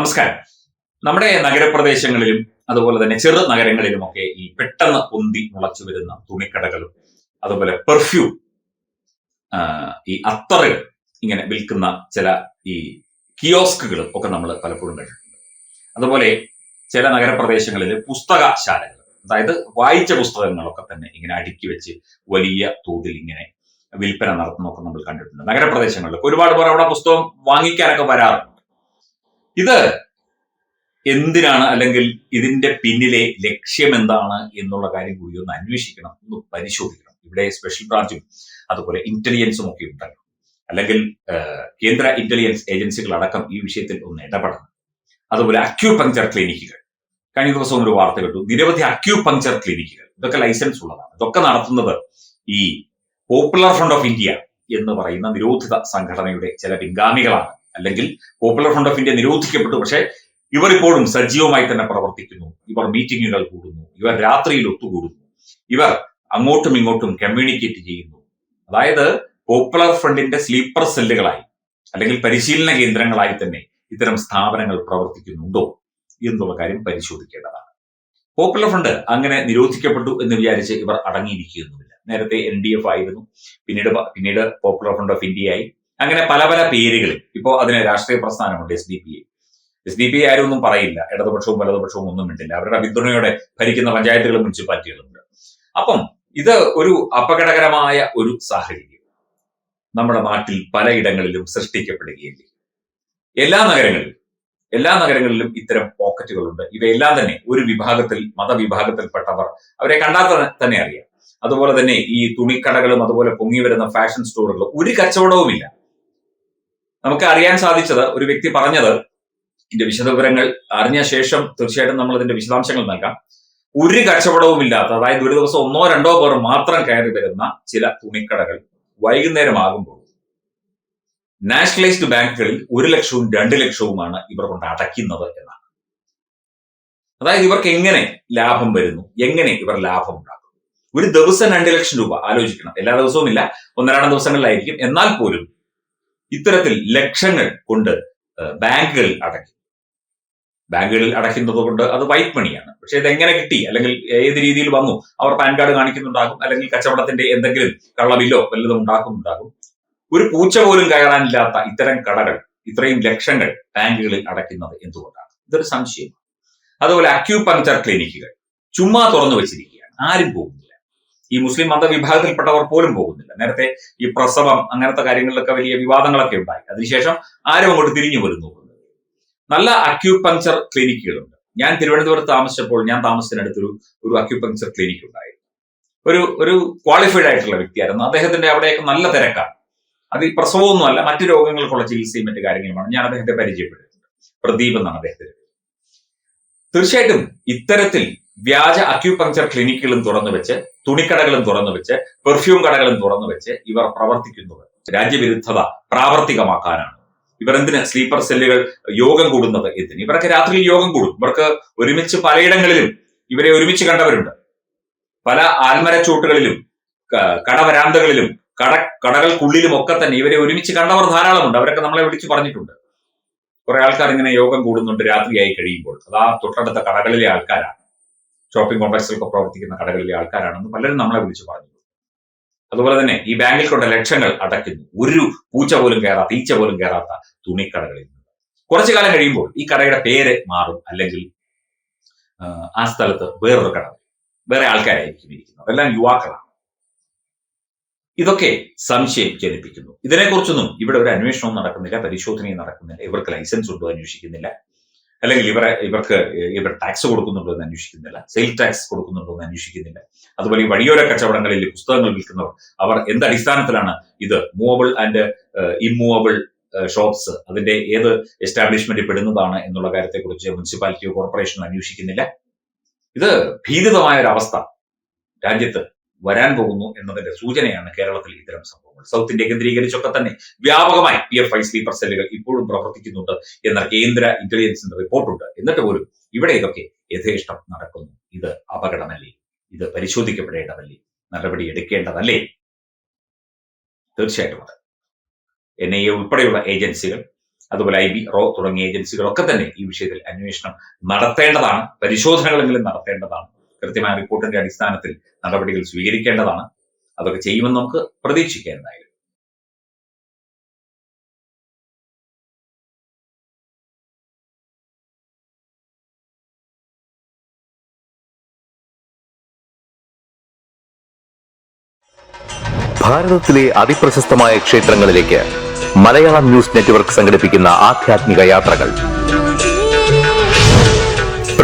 നമസ്കാരം. നമ്മുടെ നഗരപ്രദേശങ്ങളിലും അതുപോലെ തന്നെ ചെറു നഗരങ്ങളിലുമൊക്കെ ഈ പെട്ടെന്ന് പൊന്തി മുളച്ചു വരുന്ന തുണിക്കടകളും അതുപോലെ പെർഫ്യൂം ഈ അത്തറുകൾ ഇങ്ങനെ വിൽക്കുന്ന ചില ഈ കിയോസ്കുകളും ഒക്കെ നമ്മൾ പലപ്പോഴും കണ്ടിട്ടുണ്ട്. അതുപോലെ ചില നഗരപ്രദേശങ്ങളിൽ പുസ്തകശാലകൾ അതായത് വായിച്ച പുസ്തകങ്ങളൊക്കെ തന്നെ ഇങ്ങനെ അടുക്കി വെച്ച് വലിയ തോതിൽ ഇങ്ങനെ വിൽപ്പന നടത്തുന്നൊക്കെ നമ്മൾ കണ്ടിട്ടുണ്ട്. നഗരപ്രദേശങ്ങളിലൊക്കെ ഒരുപാട് പേർ അവിടെ പുസ്തകം വാങ്ങിക്കാനൊക്കെ വരാറുണ്ട്. ഇത് എന്തിനാണ് അല്ലെങ്കിൽ ഇതിന്റെ പിന്നിലെ ലക്ഷ്യം എന്താണ് എന്നുള്ള കാര്യം കൂടി ഒന്ന് അന്വേഷിക്കണം ഒന്ന് പരിശോധിക്കണം. ഇവിടെ സ്പെഷ്യൽ ബ്രാഞ്ചും അതുപോലെ ഇന്റലിജൻസും ഒക്കെ ഉണ്ടല്ലോ. അല്ലെങ്കിൽ കേന്ദ്ര ഇന്റലിജൻസ് ഏജൻസികൾ അടക്കം ഈ വിഷയത്തിൽ ഒന്ന് ഇടപെടണം. അതുപോലെ അക്യൂപങ്ചർ ക്ലിനിക്കുകൾ കഴിഞ്ഞ ദിവസം ഒരു വാർത്ത കേട്ടു. നിരവധി അക്യൂപങ്ചർ ക്ലിനിക്കുകൾ ഇതൊക്കെ ലൈസൻസ് ഉള്ളതാണ്. ഇതൊക്കെ നടത്തുന്നത് ഈ പോപ്പുലർ ഫ്രണ്ട് ഓഫ് ഇന്ത്യ എന്ന് പറയുന്ന നിരോധിത സംഘടനയുടെ ചില പിൻഗാമികളാണ്. അല്ലെങ്കിൽ പോപ്പുലർ ഫ്രണ്ട് ഓഫ് ഇന്ത്യ നിരോധിക്കപ്പെട്ടു. പക്ഷേ ഇവർ ഇപ്പോഴും സജീവമായി തന്നെ പ്രവർത്തിക്കുന്നു. ഇവർ മീറ്റിങ്ങുകൾ കൂടുന്നു. ഇവർ രാത്രിയിൽ ഒത്തുകൂടുന്നു. ഇവർ അങ്ങോട്ടും ഇങ്ങോട്ടും കമ്മ്യൂണിക്കേറ്റ് ചെയ്യുന്നു. അതായത് പോപ്പുലർ ഫ്രണ്ടിന്റെ സ്ലീപ്പർ സെല്ലുകളായി അല്ലെങ്കിൽ പരിശീലന കേന്ദ്രങ്ങളായി തന്നെ ഇത്തരം സ്ഥാപനങ്ങൾ പ്രവർത്തിക്കുന്നുണ്ടോ എന്നുള്ള കാര്യം പരിശോധിക്കേണ്ടതാണ്. പോപ്പുലർ ഫ്രണ്ട് അങ്ങനെ നിരോധിക്കപ്പെട്ടു എന്ന് വിചാരിച്ച് ഇവർ അടങ്ങിയിരിക്കുന്നുമില്ല നേരത്തെ എൻ ഡി എഫ് ആയിരുന്നു. പിന്നീട് പിന്നീട് പോപ്പുലർ ഫ്രണ്ട് ഓഫ് ഇന്ത്യ ആയി. അങ്ങനെ പല പല പേരുകൾ ഇപ്പോൾ അതിന് രാഷ്ട്രീയ പ്രസ്ഥാനമുണ്ട് S D P A S D P A ആരും ഒന്നും പറയില്ല. ഇടതുപക്ഷവും വലതുപക്ഷവും ഒന്നും മിണ്ടില്ല. അവരുടെ പിന്തുണയോടെ ഭരിക്കുന്ന പഞ്ചായത്തുകളും മുനിസിപ്പാലിറ്റികളുണ്ട് അപ്പം ഇത് ഒരു അപകടകരമായ ഒരു സാഹചര്യം. നമ്മുടെ നാട്ടിൽ പലയിടങ്ങളിലും സൃഷ്ടിക്കപ്പെടുകയില്ലേ എല്ലാ നഗരങ്ങളിലും എല്ലാ നഗരങ്ങളിലും ഇത്തരം പോക്കറ്റുകളുണ്ട്. ഇവയെല്ലാം തന്നെ ഒരു വിഭാഗത്തിൽ മതവിഭാഗത്തിൽപ്പെട്ടവർ അവരെ കണ്ടാൽ തന്നെ അറിയാം. അതുപോലെ തന്നെ ഈ തുണിക്കടകളും അതുപോലെ പൊങ്ങി വരുന്ന ഫാഷൻ സ്റ്റോറുകളും ഒരു കച്ചവടവുമില്ല. നമുക്ക് അറിയാൻ സാധിച്ചത് ഒരു വ്യക്തി പറഞ്ഞത് ഇതിന്റെ വിശദവിവരങ്ങൾ അറിഞ്ഞ ശേഷം തീർച്ചയായിട്ടും നമ്മൾ ഇതിന്റെ വിശദാംശങ്ങൾ നൽകാം. ഒരു കച്ചവടവും ഇല്ലാത്ത അതായത് ഒരു ദിവസം ഒന്നോ രണ്ടോ പേർ മാത്രം കയറി വരുന്ന ചില തുണിക്കടകൾ വൈകുന്നേരമാകുമ്പോൾ നാഷണലൈസ്ഡ് ബാങ്കുകളിൽ ഒരു ലക്ഷവും രണ്ട് ലക്ഷവുമാണ് ഇവർ കൊണ്ട് അടയ്ക്കുന്നത് എന്നാണ്. അതായത് ഇവർക്ക് എങ്ങനെ ലാഭം വരുന്നു? എങ്ങനെ ഇവർ ലാഭം ഉണ്ടാക്കുന്നു? ഒരു ദിവസം രണ്ട് ലക്ഷം രൂപ ആലോചിക്കണം. എല്ലാ ദിവസവും ഇല്ല ഒന്നരാണ് ദിവസങ്ങളിലായിരിക്കും. എന്നാൽ പോലും ഇത്തരത്തിൽ ലക്ഷങ്ങൾ കൊണ്ട് ബാങ്കുകളിൽ അടയ്ക്കും. ബാങ്കുകളിൽ അടയ്ക്കുന്നത് കൊണ്ട് അത് വൈറ്റ് മണിയാണ്. പക്ഷെ ഇത് എങ്ങനെ കിട്ടി? അല്ലെങ്കിൽ ഏത് രീതിയിൽ വന്നു? അവർ പാൻ കാർഡ് കാണിക്കുന്നുണ്ടാകും. അല്ലെങ്കിൽ കച്ചവടത്തിന്റെ എന്തെങ്കിലും കള്ളമില്ലോ വല്ലതും ഉണ്ടാക്കുന്നുണ്ടാകും ഒരു പൂച്ച പോലും കയറാനില്ലാത്ത ഇത്തരം കടകൾ ഇത്രയും ലക്ഷങ്ങൾ ബാങ്കുകളിൽ അടയ്ക്കുന്നത് എന്തുകൊണ്ടാണ്? ഇതൊരു സംശയമാണ്. അതുപോലെ അക്യൂപങ്ചർ ക്ലിനിക്കുകൾ ചുമ്മാ തുറന്നു വെച്ചിരിക്കുകയാണ്. ആരും പോകുന്നില്ല. ഈ മുസ്ലിം മതവിഭാഗത്തിൽപ്പെട്ടവർ പോലും പോകുന്നില്ല. നേരത്തെ ഈ പ്രസവം അങ്ങനത്തെ കാര്യങ്ങളിലൊക്കെ വലിയ വിവാദങ്ങളൊക്കെ ഉണ്ടായി. അതിനുശേഷം ആരും അങ്ങോട്ട് തിരിഞ്ഞു വരുന്നു. നല്ല അക്യൂപങ്ചർ ക്ലിനിക്കുകളുണ്ട് ഞാൻ തിരുവനന്തപുരത്ത് താമസിച്ചപ്പോൾ ഞാൻ താമസത്തിനടുത്തൊരു ഒരു അക്യൂപങ്ചർ ക്ലിനിക് ഉണ്ടായിരുന്നു. ഒരു ഒരു ക്വാളിഫൈഡ് ആയിട്ടുള്ള വ്യക്തിയായിരുന്നു. അദ്ദേഹത്തിന്റെ അവിടെയൊക്കെ നല്ല തിരക്കാണ്. അത് ഈ പ്രസവമൊന്നുമല്ല മറ്റു രോഗങ്ങൾക്കുള്ള ചികിത്സയും മറ്റു കാര്യങ്ങളുമാണ്. ഞാൻ അദ്ദേഹത്തെ പരിചയപ്പെട്ടിട്ടുണ്ട് പ്രദീപ് എന്നാണ് അദ്ദേഹത്തിന് തീർച്ചയായിട്ടും ഇത്തരത്തിൽ വ്യാജ അക്യൂപങ്ചർ ക്ലിനിക്കുകളും തുറന്നു വെച്ച് തുണിക്കടകളും തുറന്നു വെച്ച് പെർഫ്യൂം കടകളും തുറന്നു വെച്ച് ഇവർ പ്രവർത്തിക്കുന്നത് രാജ്യവിരുദ്ധത പ്രാവർത്തികമാക്കാനാണ്. ഇവർ എന്തിന് സ്ലീപ്പർ സെല്ലുകൾ യോഗം കൂടുന്നത് എന്തിന്? ഇവരൊക്കെ രാത്രിയിൽ യോഗം കൂടും. ഇവർക്ക് ഒരുമിച്ച് പലയിടങ്ങളിലും ഇവരെ ഒരുമിച്ച് കണ്ടവരുണ്ട്. പല ആൽമരച്ചൂട്ടുകളിലും കടവരാന്തകളിലും കട കടകൾക്കുള്ളിലും ഒക്കെ തന്നെ ഇവരെ ഒരുമിച്ച് കണ്ടവർ ധാരാളമുണ്ട് അവരൊക്കെ നമ്മളെ വിളിച്ചു പറഞ്ഞിട്ടുണ്ട്. കുറെ ആൾക്കാർ ഇങ്ങനെ യോഗം കൂടുന്നുണ്ട് രാത്രിയായി കഴിയുമ്പോൾ. അതാ തൊട്ടടുത്ത കടകളിലെ ആൾക്കാരാണ്. ഷോപ്പിംഗ് കോംപ്ലക്സിലൊക്കെ പ്രവർത്തിക്കുന്ന കടകളിലെ ആൾക്കാരാണെന്ന് പലരും നമ്മളെ വിളിച്ചു പറഞ്ഞു. അതുപോലെ തന്നെ ഈ ബാങ്കിൽ കൊണ്ട് ലക്ഷങ്ങൾ അടയ്ക്കുന്നു. ഒരു പൂച്ച പോലും കയറാത്ത ഈച്ച പോലും കയറാത്ത തുണിക്കടകളിൽ നിന്ന്. കുറച്ചു കാലം കഴിയുമ്പോൾ ഈ കടയുടെ പേര് മാറും. അല്ലെങ്കിൽ ആ സ്ഥലത്ത് വേറൊരു കട. വേറെ ആൾക്കാരായിരിക്കും ഇരിക്കുന്നത്. അതെല്ലാം യുവാക്കളാണ്. ഇതൊക്കെ സംശയം ജനിപ്പിക്കുന്നു. ഇതിനെക്കുറിച്ചൊന്നും ഇവിടെ ഒരു അന്വേഷണവും നടക്കുന്നില്ല പരിശോധനയും നടക്കുന്നില്ല. ഇവർക്ക് ലൈസൻസ് ഉണ്ടോ അന്വേഷിക്കുന്നില്ല. അല്ലെങ്കിൽ ഇവരെ ഇവർക്ക് ഇവർ ടാക്സ് കൊടുക്കുന്നുണ്ടോ എന്ന് അന്വേഷിക്കുന്നില്ല. സെയിൽ ടാക്സ് കൊടുക്കുന്നുണ്ടോ എന്ന് അന്വേഷിക്കുന്നില്ല. അതുപോലെ ഈ വഴിയോര കച്ചവടങ്ങളിൽ പുസ്തകങ്ങൾ വിൽക്കുന്നവർ അവർ എന്ത് അടിസ്ഥാനത്തിലാണ് ഇത് മൂവബിൾ ആൻഡ് ഇമ്മൂവബിൾ ഷോപ്സ് അതിന്റെ ഏത് എസ്റ്റാബ്ലിഷ്മെന്റ് പെടുന്നതാണ് എന്നുള്ള കാര്യത്തെക്കുറിച്ച് മുനിസിപ്പാലിറ്റിയോ കോർപ്പറേഷനോ അന്വേഷിക്കുന്നില്ല. ഇത് ഭീതിതമായ ഒരു അവസ്ഥ രാജ്യത്ത്. വരാൻ പോകുന്നു എന്നതിന്റെ സൂചനയാണ് കേരളത്തിൽ ഇത്തരം സംഭവങ്ങൾ. സൗത്ത് ഇന്ത്യ കേന്ദ്രീകരിച്ചൊക്കെ തന്നെ വ്യാപകമായി പി എഫ് ഐ സ്ലീപ്പർ സെല്ലുകൾ ഇപ്പോഴും പ്രവർത്തിക്കുന്നുണ്ട് എന്ന കേന്ദ്ര ഇന്റലിജൻസിന്റെ റിപ്പോർട്ടുണ്ട്. എന്നിട്ട് പോലും ഇവിടെ ഇതൊക്കെ യഥേഷ്ടം നടക്കുന്നു. ഇത് അപകടമല്ലേ? ഇത് പരിശോധിക്കപ്പെടേണ്ടതല്ലേ? നടപടി എടുക്കേണ്ടതല്ലേ? തീർച്ചയായിട്ടും അത്. എൻ ഐ എ ഉൾപ്പെടെയുള്ള ഏജൻസികൾ അതുപോലെ ഐ ബി റോ തുടങ്ങിയ ഏജൻസികളൊക്കെ തന്നെ ഈ വിഷയത്തിൽ അന്വേഷണം നടത്തേണ്ടതാണ്. പരിശോധനകളെങ്കിലും നടത്തേണ്ടതാണ്. കൃത്യമായ റിപ്പോർട്ടിന്റെ അടിസ്ഥാനത്തിൽ നടപടികൾ സ്വീകരിക്കേണ്ടതാണ്. അതൊക്കെ ചെയ്യുമെന്ന് നമുക്ക് പ്രതീക്ഷിക്കേണ്ടതായിരുന്നു ഭാരതത്തിലെ അതിപ്രശസ്തമായ ക്ഷേത്രങ്ങളിലേക്ക് മലയാളം ന്യൂസ് നെറ്റ്വർക്ക് സംഘടിപ്പിക്കുന്ന ആധ്യാത്മിക യാത്രകൾ.